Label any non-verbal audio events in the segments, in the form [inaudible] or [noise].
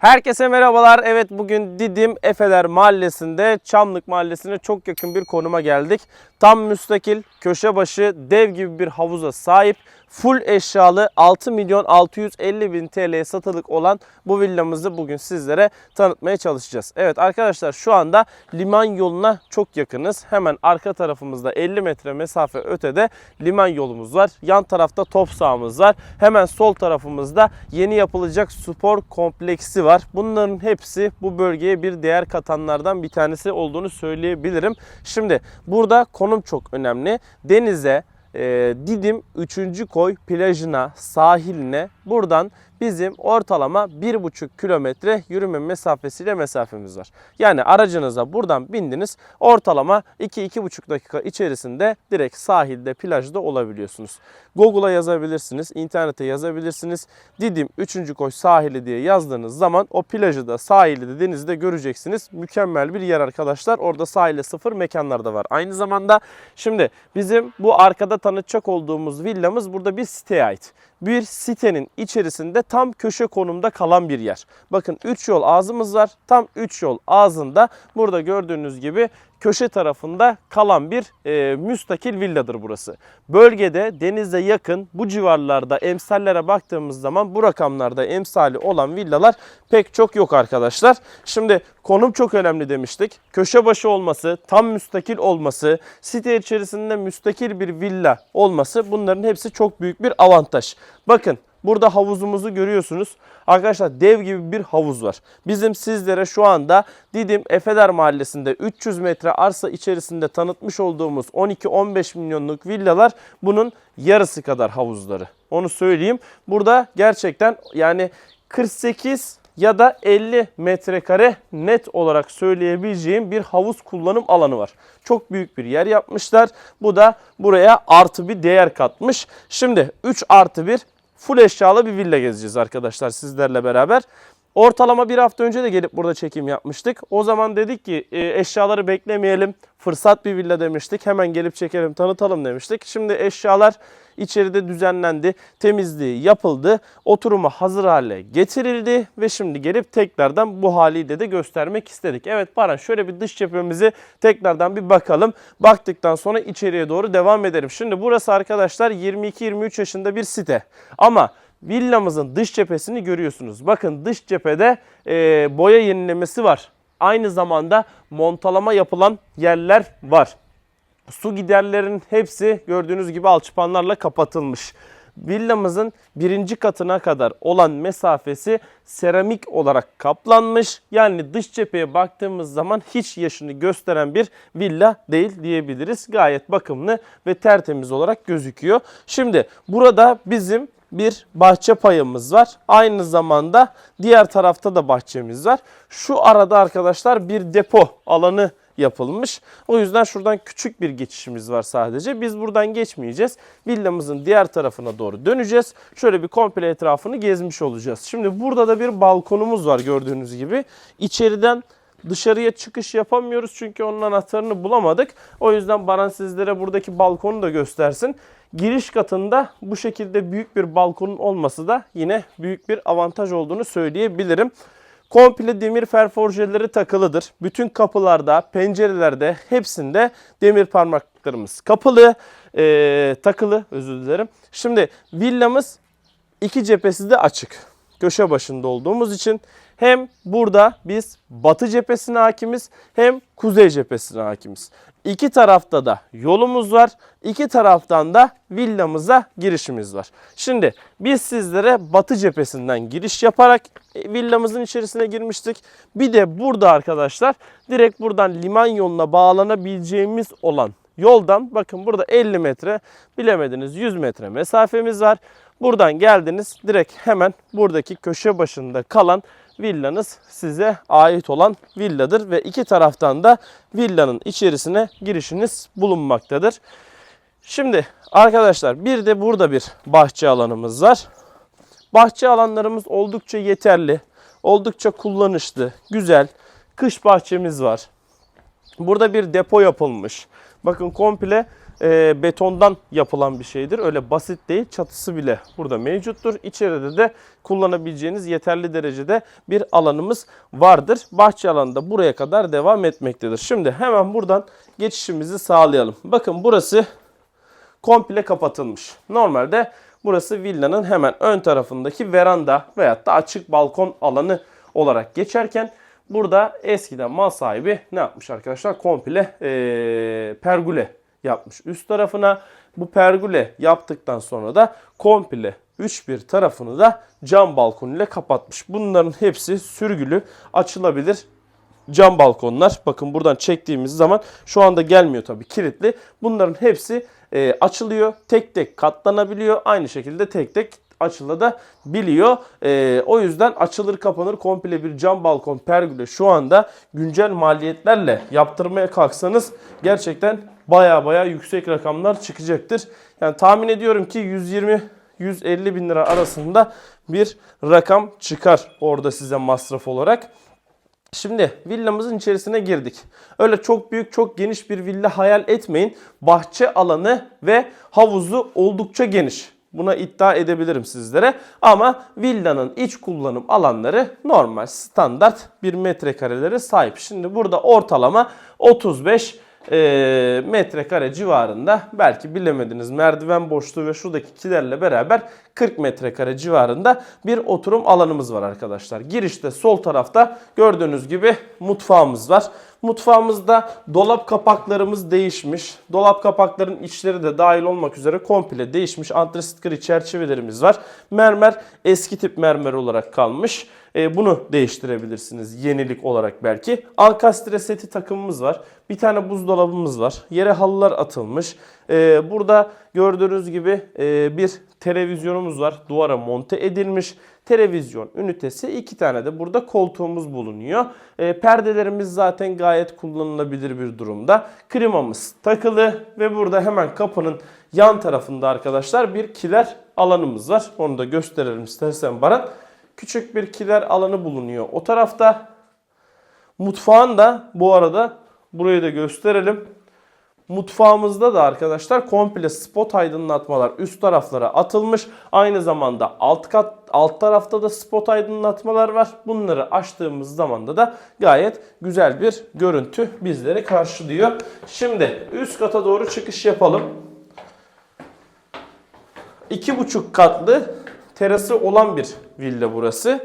Herkese merhabalar. Evet bugün Didim Efeler Mahallesi'nde Çamlık Mahallesi'ne çok yakın bir konuma geldik. Tam müstakil, köşe başı, dev gibi bir havuza sahip, full eşyalı 6 milyon 650 bin TL'ye satılık olan bu villamızı bugün sizlere tanıtmaya çalışacağız. Evet arkadaşlar şu anda liman yoluna çok yakınız. Hemen arka tarafımızda 50 metre mesafe ötede liman yolumuz var. Yan tarafta top sahamız var. Hemen sol tarafımızda yeni yapılacak spor kompleksi var. Bunların hepsi bu bölgeye bir değer katanlardan bir tanesi olduğunu söyleyebilirim. Şimdi burada konum çok önemli. Denize, Didim 3. Koy plajına, sahiline buradan bizim ortalama 1,5 kilometre yürüme mesafesiyle mesafemiz var. Yani aracınıza buradan bindiniz ortalama 2-2,5 dakika içerisinde direkt sahilde, plajda olabiliyorsunuz. Google'a yazabilirsiniz, internete yazabilirsiniz. Didim 3. Koy sahili diye yazdığınız zaman o plajı da sahili de denizi de göreceksiniz. Mükemmel bir yer arkadaşlar. Orada sahile sıfır mekanlar da var. Aynı zamanda şimdi bizim bu arkada tanıtacak olduğumuz villamız burada bir siteye ait. Bir sitenin içerisinde tam köşe konumda kalan bir yer. Bakın 3 yol ağzımız var. Tam 3 yol ağzında burada gördüğünüz gibi köşe tarafında kalan bir e, müstakil villadır burası. Bölgede denize yakın bu civarlarda emsallere baktığımız zaman bu rakamlarda emsali olan villalar pek çok yok arkadaşlar. Şimdi konum çok önemli demiştik. Köşe başı olması, tam müstakil olması, site içerisinde müstakil bir villa olması bunların hepsi çok büyük bir avantaj. Bakın Burada havuzumuzu görüyorsunuz. Arkadaşlar dev gibi bir havuz var. Bizim sizlere şu anda Didim Efeder Mahallesi'nde 300 metre arsa içerisinde tanıtmış olduğumuz 12-15 milyonluk villalar bunun yarısı kadar havuzları. Onu söyleyeyim. Burada gerçekten yani 48 ya da 50 metrekare net olarak söyleyebileceğim bir havuz kullanım alanı var. Çok büyük bir yer yapmışlar. Bu da buraya artı bir değer katmış. Şimdi 3 artı 1 full eşyalı bir villa gezeceğiz arkadaşlar sizlerle beraber. Ortalama bir hafta önce de gelip burada çekim yapmıştık. O zaman dedik ki e, eşyaları beklemeyelim. Fırsat bir villa demiştik. Hemen gelip çekelim tanıtalım demiştik. Şimdi eşyalar içeride düzenlendi. Temizliği yapıldı. Oturuma hazır hale getirildi. Ve şimdi gelip tekrardan bu haliyle de göstermek istedik. Evet Baran şöyle bir dış cephemizi tekrardan bir bakalım. Baktıktan sonra içeriye doğru devam edelim. Şimdi burası arkadaşlar 22-23 yaşında bir site. Ama villamızın dış cephesini görüyorsunuz. Bakın dış cephede e, boya yenilemesi var. Aynı zamanda montalama yapılan yerler var. Su giderlerin hepsi gördüğünüz gibi alçıpanlarla kapatılmış. Villamızın birinci katına kadar olan mesafesi seramik olarak kaplanmış. Yani dış cepheye baktığımız zaman hiç yaşını gösteren bir villa değil diyebiliriz. Gayet bakımlı ve tertemiz olarak gözüküyor. Şimdi burada bizim bir bahçe payımız var. Aynı zamanda diğer tarafta da bahçemiz var. Şu arada arkadaşlar bir depo alanı yapılmış. O yüzden şuradan küçük bir geçişimiz var sadece. Biz buradan geçmeyeceğiz. Villamızın diğer tarafına doğru döneceğiz. Şöyle bir komple etrafını gezmiş olacağız. Şimdi burada da bir balkonumuz var gördüğünüz gibi. İçeriden dışarıya çıkış yapamıyoruz çünkü onun anahtarını bulamadık. O yüzden Baran sizlere buradaki balkonu da göstersin. Giriş katında bu şekilde büyük bir balkonun olması da yine büyük bir avantaj olduğunu söyleyebilirim. Komple demir ferforjeleri takılıdır. Bütün kapılarda, pencerelerde hepsinde demir parmaklarımız kapılı, e, takılı özür dilerim. Şimdi villamız iki cephesi de açık. Köşe başında olduğumuz için hem burada biz batı cephesine hakimiz hem kuzey cephesine hakimiz. İki tarafta da yolumuz var. İki taraftan da villamıza girişimiz var. Şimdi biz sizlere batı cephesinden giriş yaparak e, villamızın içerisine girmiştik. Bir de burada arkadaşlar direkt buradan liman yoluna bağlanabileceğimiz olan yoldan bakın burada 50 metre bilemediniz 100 metre mesafemiz var. Buradan geldiniz direkt hemen buradaki köşe başında kalan villanız size ait olan villadır ve iki taraftan da villanın içerisine girişiniz bulunmaktadır. Şimdi arkadaşlar bir de burada bir bahçe alanımız var. Bahçe alanlarımız oldukça yeterli, oldukça kullanışlı, güzel. Kış bahçemiz var. Burada bir depo yapılmış. Bakın komple e, betondan yapılan bir şeydir. Öyle basit değil. Çatısı bile burada mevcuttur. İçeride de kullanabileceğiniz yeterli derecede bir alanımız vardır. Bahçe alanı da buraya kadar devam etmektedir. Şimdi hemen buradan geçişimizi sağlayalım. Bakın burası komple kapatılmış. Normalde burası villanın hemen ön tarafındaki veranda veyahut da açık balkon alanı olarak geçerken burada eskiden mal sahibi ne yapmış arkadaşlar? Komple eee, pergüle yapmış üst tarafına. Bu pergüle yaptıktan sonra da komple üç bir tarafını da cam balkon ile kapatmış. Bunların hepsi sürgülü açılabilir cam balkonlar. Bakın buradan çektiğimiz zaman şu anda gelmiyor tabii kilitli. Bunların hepsi e, açılıyor. Tek tek katlanabiliyor. Aynı şekilde tek tek açılabiliyor. E, o yüzden açılır kapanır komple bir cam balkon pergüle şu anda güncel maliyetlerle yaptırmaya kalksanız gerçekten baya baya yüksek rakamlar çıkacaktır. Yani tahmin ediyorum ki 120 150 bin lira arasında bir rakam çıkar orada size masraf olarak. Şimdi villamızın içerisine girdik. Öyle çok büyük, çok geniş bir villa hayal etmeyin. Bahçe alanı ve havuzu oldukça geniş. Buna iddia edebilirim sizlere. Ama villanın iç kullanım alanları normal, standart bir metrekarelere sahip. Şimdi burada ortalama 35 e, metrekare civarında belki bilemediniz merdiven boşluğu ve şuradaki kilerle beraber 40 metrekare civarında bir oturum alanımız var arkadaşlar. Girişte sol tarafta gördüğünüz gibi mutfağımız var. Mutfağımızda dolap kapaklarımız değişmiş. Dolap kapakların içleri de dahil olmak üzere komple değişmiş. Antrasit gri çerçevelerimiz var. Mermer eski tip mermer olarak kalmış. E, bunu değiştirebilirsiniz yenilik olarak belki. Ankastre seti takımımız var. Bir tane buzdolabımız var. Yere halılar atılmış. E, burada gördüğünüz gibi e, bir televizyonumuz var. Duvara monte edilmiş. Televizyon ünitesi iki tane de burada koltuğumuz bulunuyor. E, perdelerimiz zaten gayet kullanılabilir bir durumda. Klimamız takılı ve burada hemen kapının yan tarafında arkadaşlar bir kiler alanımız var. Onu da gösterelim istersen Baran. Küçük bir kiler alanı bulunuyor. O tarafta mutfağın da bu arada burayı da gösterelim. Mutfağımızda da arkadaşlar komple spot aydınlatmalar üst taraflara atılmış. Aynı zamanda alt kat alt tarafta da spot aydınlatmalar var. Bunları açtığımız zaman da da gayet güzel bir görüntü bizleri karşılıyor. Şimdi üst kata doğru çıkış yapalım. İki buçuk katlı terası olan bir villa burası.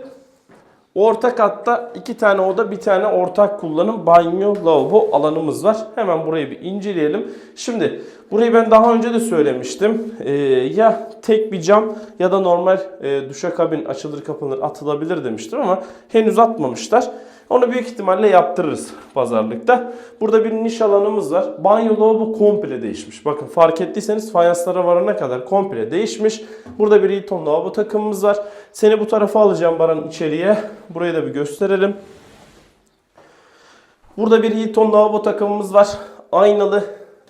Orta katta iki tane oda, bir tane ortak kullanım banyo, lavabo alanımız var. Hemen burayı bir inceleyelim. Şimdi burayı ben daha önce de söylemiştim. Ee, ya tek bir cam ya da normal e, duşakabin açılır kapanır atılabilir demiştim ama henüz atmamışlar. Onu büyük ihtimalle yaptırırız pazarlıkta. Burada bir niş alanımız var. Banyo lavabo komple değişmiş. Bakın fark ettiyseniz fayanslara varana kadar komple değişmiş. Burada bir Hilton lavabo takımımız var. Seni bu tarafa alacağım Baran içeriye. Burayı da bir gösterelim. Burada bir Hilton lavabo takımımız var. Aynalı.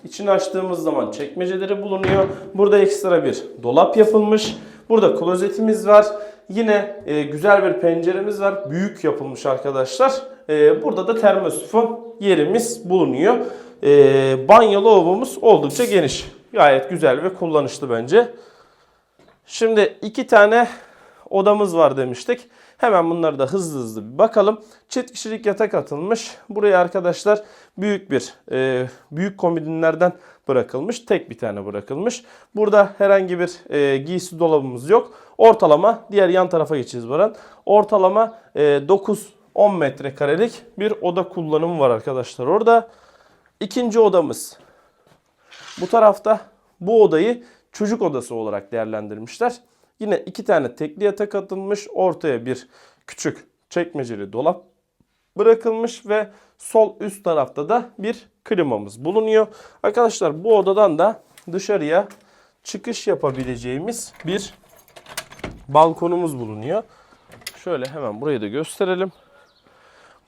İçini açtığımız zaman çekmeceleri bulunuyor. Burada ekstra bir dolap yapılmış. Burada klozetimiz var. Yine e, güzel bir penceremiz var. Büyük yapılmış arkadaşlar. E, burada da termosifon yerimiz bulunuyor. E, banyo lavabomuz oldukça geniş. Gayet güzel ve kullanışlı bence. Şimdi iki tane odamız var demiştik. Hemen bunları da hızlı hızlı bir bakalım. Çift kişilik yatak atılmış. Buraya arkadaşlar büyük bir e, büyük komodinlerden bırakılmış. Tek bir tane bırakılmış. Burada herhangi bir e, giysi dolabımız yok. Ortalama diğer yan tarafa geçeceğiz Baran. Ortalama e, 9-10 metrekarelik bir oda kullanımı var arkadaşlar orada. İkinci odamız bu tarafta bu odayı çocuk odası olarak değerlendirmişler. Yine iki tane tekli yatak atılmış. Ortaya bir küçük çekmeceli dolap bırakılmış ve sol üst tarafta da bir klimamız bulunuyor. Arkadaşlar bu odadan da dışarıya çıkış yapabileceğimiz bir balkonumuz bulunuyor. Şöyle hemen burayı da gösterelim.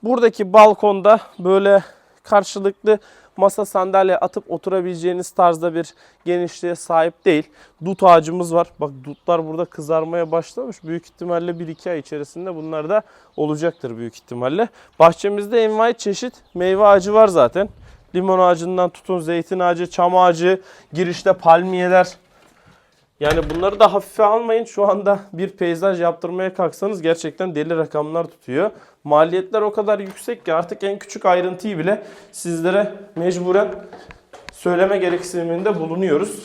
Buradaki balkonda böyle karşılıklı masa sandalye atıp oturabileceğiniz tarzda bir genişliğe sahip değil. Dut ağacımız var. Bak dutlar burada kızarmaya başlamış. Büyük ihtimalle 1-2 ay içerisinde bunlar da olacaktır büyük ihtimalle. Bahçemizde envai çeşit meyve ağacı var zaten. Limon ağacından tutun zeytin ağacı, çam ağacı, girişte palmiyeler. Yani bunları da hafife almayın. Şu anda [laughs] bir peyzaj yaptırmaya kalksanız gerçekten deli rakamlar tutuyor. Maliyetler o kadar yüksek ki artık en küçük ayrıntıyı bile sizlere mecburen söyleme gereksiniminde bulunuyoruz.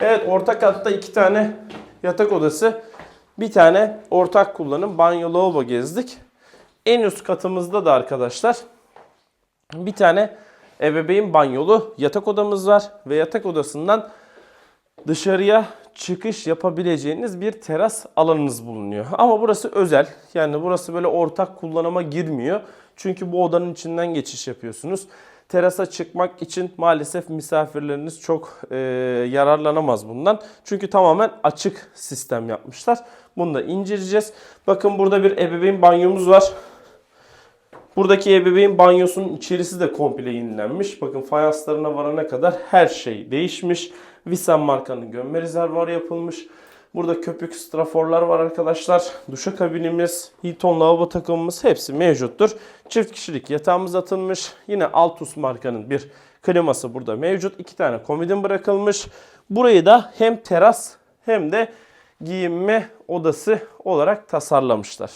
Evet orta katta iki tane yatak odası, bir tane ortak kullanım banyo lavabo gezdik. En üst katımızda da arkadaşlar bir tane ebeveyn banyolu yatak odamız var ve yatak odasından dışarıya çıkış yapabileceğiniz bir teras alanınız bulunuyor. Ama burası özel. Yani burası böyle ortak kullanıma girmiyor. Çünkü bu odanın içinden geçiş yapıyorsunuz. Terasa çıkmak için maalesef misafirleriniz çok e, yararlanamaz bundan. Çünkü tamamen açık sistem yapmışlar. Bunu da inceleyeceğiz. Bakın burada bir ebeveyn banyomuz var. Buradaki ebeveyn banyosunun içerisi de komple yenilenmiş. Bakın fayanslarına varana kadar her şey değişmiş. Visan markanın gömme rezervuarı yapılmış. Burada köpük straforlar var arkadaşlar. Duşakabinimiz, Hilton lavabo takımımız hepsi mevcuttur. Çift kişilik yatağımız atılmış. Yine Altus markanın bir kliması burada mevcut. İki tane komodin bırakılmış. Burayı da hem teras hem de giyinme odası olarak tasarlamışlar.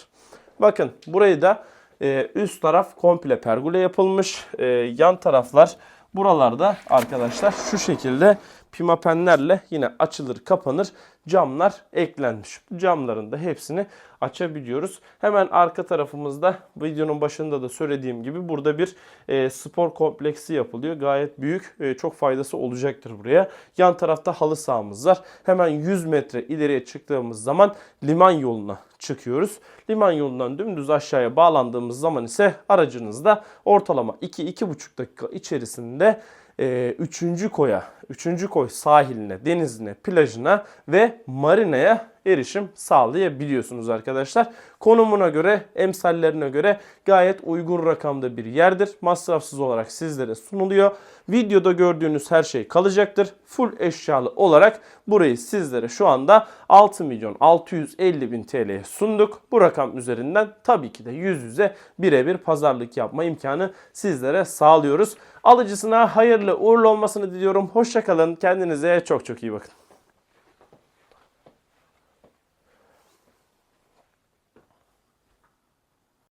Bakın burayı da e, üst taraf komple pergole yapılmış. E, yan taraflar buralarda arkadaşlar şu şekilde pimapenlerle yine açılır kapanır camlar eklenmiş. Camların da hepsini açabiliyoruz. Hemen arka tarafımızda videonun başında da söylediğim gibi burada bir e, spor kompleksi yapılıyor. Gayet büyük, e, çok faydası olacaktır buraya. Yan tarafta halı sahamız var. Hemen 100 metre ileriye çıktığımız zaman liman yoluna çıkıyoruz. Liman yolundan dümdüz aşağıya bağlandığımız zaman ise aracınızda ortalama 2-2,5 dakika içerisinde e, üçüncü koya, üçüncü koy sahiline, denizine, plajına ve marinaya erişim sağlayabiliyorsunuz arkadaşlar. Konumuna göre, emsallerine göre gayet uygun rakamda bir yerdir. Masrafsız olarak sizlere sunuluyor. Videoda gördüğünüz her şey kalacaktır. Full eşyalı olarak burayı sizlere şu anda 6 milyon 650 bin TL'ye sunduk. Bu rakam üzerinden tabii ki de yüz yüze birebir pazarlık yapma imkanı sizlere sağlıyoruz. Alıcısına hayırlı uğurlu olmasını diliyorum. Hoşçakalın. Kendinize çok çok iyi bakın.